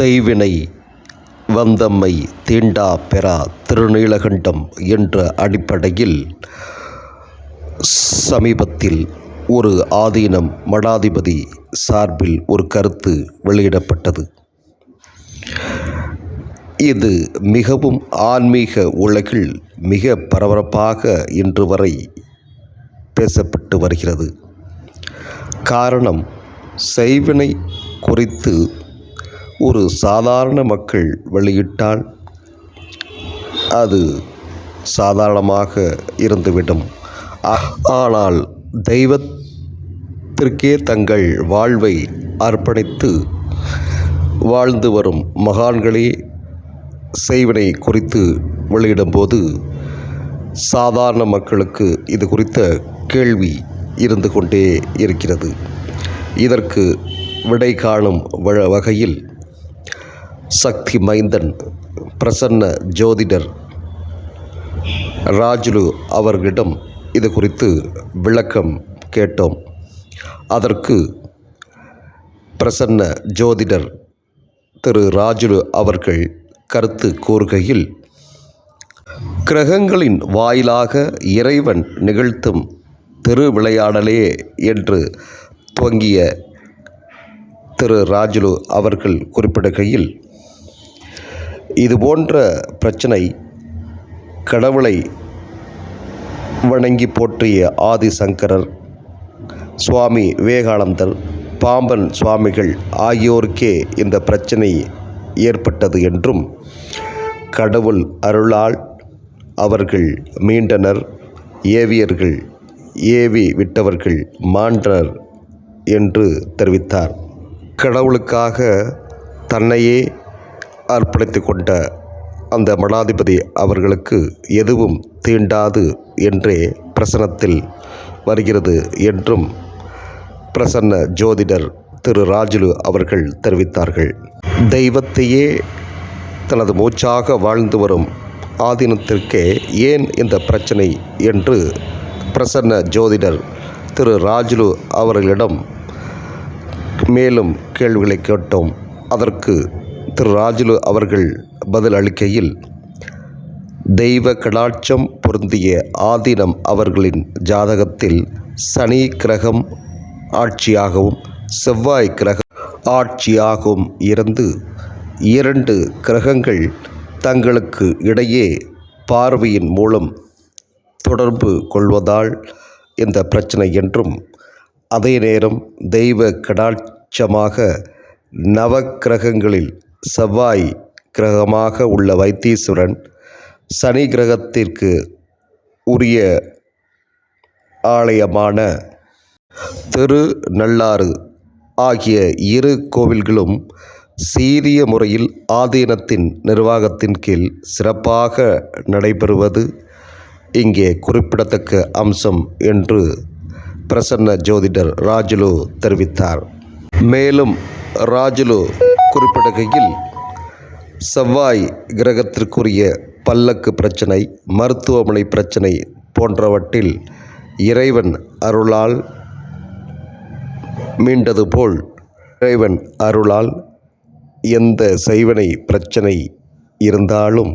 செய்வினை வந்தம்மை தீண்டா பெறா திருநீலகண்டம் என்ற அடிப்படையில் சமீபத்தில் ஒரு ஆதீனம் மடாதிபதி சார்பில் ஒரு கருத்து வெளியிடப்பட்டது. இது மிகவும் ஆன்மீக உலகில் மிக பரபரப்பாக இன்று வரை பேசப்பட்டு வருகிறது. காரணம் செய்வினை குறித்து ஒரு சாதாரண மக்கள் வெளியிட்டால் அது சாதாரணமாக இருந்துவிடும். ஆனால் தெய்வத்திற்கே தங்கள் வாழ்வை அர்ப்பணித்து வாழ்ந்து வரும் மகான்களே செய்வினை குறித்து வெளியிடும்போது சாதாரண மக்களுக்கு இது குறித்த கேள்வி இருந்து கொண்டே இருக்கிறது. இதற்கு விடை காணும் வ- வகையில் சக்தி மைந்தன் பிரசன்ன ஜோதிடர் ராஜுலு அவர்களிடம் இது குறித்து விளக்கம் கேட்டோம். அதற்கு பிரசன்ன ஜோதிடர் திரு ராஜுலு அவர்கள் கருத்து கூறுகையில் கிரகங்களின் வாயிலாக இறைவன் நிகழ்த்தும் திருவிளையாடலே என்று துவங்கிய திரு ராஜுலு அவர்கள் குறிப்பிடுகையில் இது போன்ற பிரச்சனை கடவுளை வணங்கி போற்றிய ஆதிசங்கரர் சுவாமி விவேகானந்தர் பாம்பன் சுவாமிகள் ஆகியோருக்கே இந்த பிரச்சனை ஏற்பட்டது என்றும் கடவுள் அருளால் அவர்கள் மீண்டனர் ஏவியர்கள் ஏவி விட்டவர்கள் மாண்டனர் என்று தெரிவித்தார். கடவுளுக்காக தன்னையே அர்ப்பணித்து கொண்ட அந்த மடாதிபதி அவர்களுக்கு எதுவும் தீண்டாது என்றே பிரசனத்தில் வருகிறது என்றும் பிரசன்ன ஜோதிடர் திரு ராஜுலு அவர்கள் தெரிவித்தார்கள். தெய்வத்தையே தனது மூச்சாக வாழ்ந்து வரும் ஆதீனத்திற்கே ஏன் இந்த பிரச்சனை? என்று பிரசன்ன ஜோதிடர் திரு ராஜுலு அவர்களிடம் மேலும் கேள்விகளை கேட்டோம். அதற்கு திரு ராஜுலு அவர்கள் பதில் அளிக்கையில் தெய்வ கடாட்சம் பொருந்திய ஆதீனம் அவர்களின் ஜாதகத்தில் சனி கிரகம் ஆட்சியாகவும் செவ்வாய் கிரகம் ஆட்சியாகவும் இருந்து இரண்டு கிரகங்கள் தங்களுக்கு இடையே பார்வையின் மூலம் தொடர்பு கொள்வதால் இந்த பிரச்சனை என்றும் அதே நேரம் தெய்வ கடாட்சமாக நவக்கிரகங்களில் செவ்வாய் கிரகமாக உள்ள வைத்தீஸ்வரன் சனி கிரகத்திற்கு உரிய ஆலயமான திருநள்ளாறு ஆகிய இரு கோவில்களும் சீரிய முறையில் ஆதீனத்தின் நிர்வாகத்தின் கீழ் சிறப்பாக நடைபெறுவது இங்கே குறிப்பிடத்தக்க அம்சம் என்று பிரசன்ன ஜோதிடர் ராஜுலு தெரிவித்தார். மேலும் ராஜுலு குறிப்பிடுகையில் செவ்வாய் கிரகத்திற்குரிய பல்லக்கு பிரச்சனை மருத்துவமனை பிரச்சனை போன்றவற்றில் இறைவன் அருளால் மீண்டது போல் இறைவன் அருளால் எந்த செய்வனை பிரச்சனை இருந்தாலும்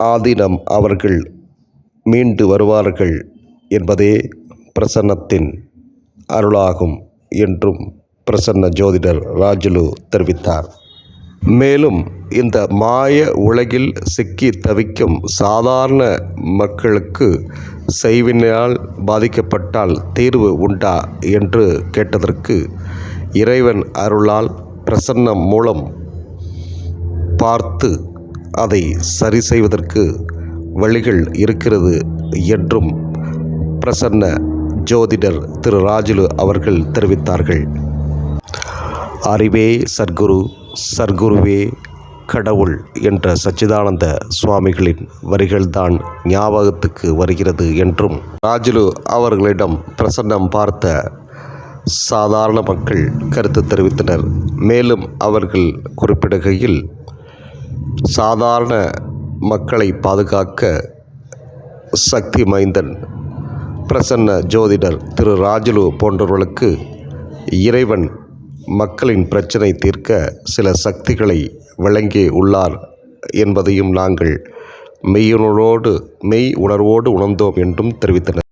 ஆதினம் அவர்கள் மீண்டு வருவார்கள் என்பதே பிரசன்னத்தின் அருளாகும் என்றும் பிரசன்ன ஜோதிடர் ராஜுலு தெரிவித்தார். மேலும் இந்த மாய உலகில் சிக்கி தவிக்கும் சாதாரண மக்களுக்கு செய்வினால் பாதிக்கப்பட்டால் தீர்வு உண்டா என்று கேட்டதற்கு இறைவன் அருளால் பிரசன்னம் மூலம் பார்த்து அதை சரி செய்வதற்கு வழிகள் இருக்கிறது என்றும் பிரசன்ன ஜோதிடர் திரு ராஜுலு அவர்கள் தெரிவித்தார்கள். அறிவே சர்க்குரு சர்க்குருவே கடவுள் என்ற சச்சிதானந்த சுவாமிகளின் வரிகள்தான் ஞாபகத்துக்கு வருகிறது என்றும் ராஜுலு அவர்களிடம் பிரசன்னம் பார்த்த சாதாரண மக்கள் கருத்து தெரிவித்தனர். மேலும் அவர்கள் குறிப்பிடுகையில் சாதாரண மக்களை பாதுகாக்க சக்தி மைந்தன் பிரசன்ன ஜோதிடர் திரு ராஜுலு போன்றவர்களுக்கு இறைவன் மக்களின் பிரச்சனை தீர்க்க சில சக்திகளை வழங்கி உள்ளார் என்பதையும் நாங்கள் மெய்யுணர்வோடு மெய் உணர்வோடு உணர்ந்தோம் என்றும் தெரிவித்தனர்.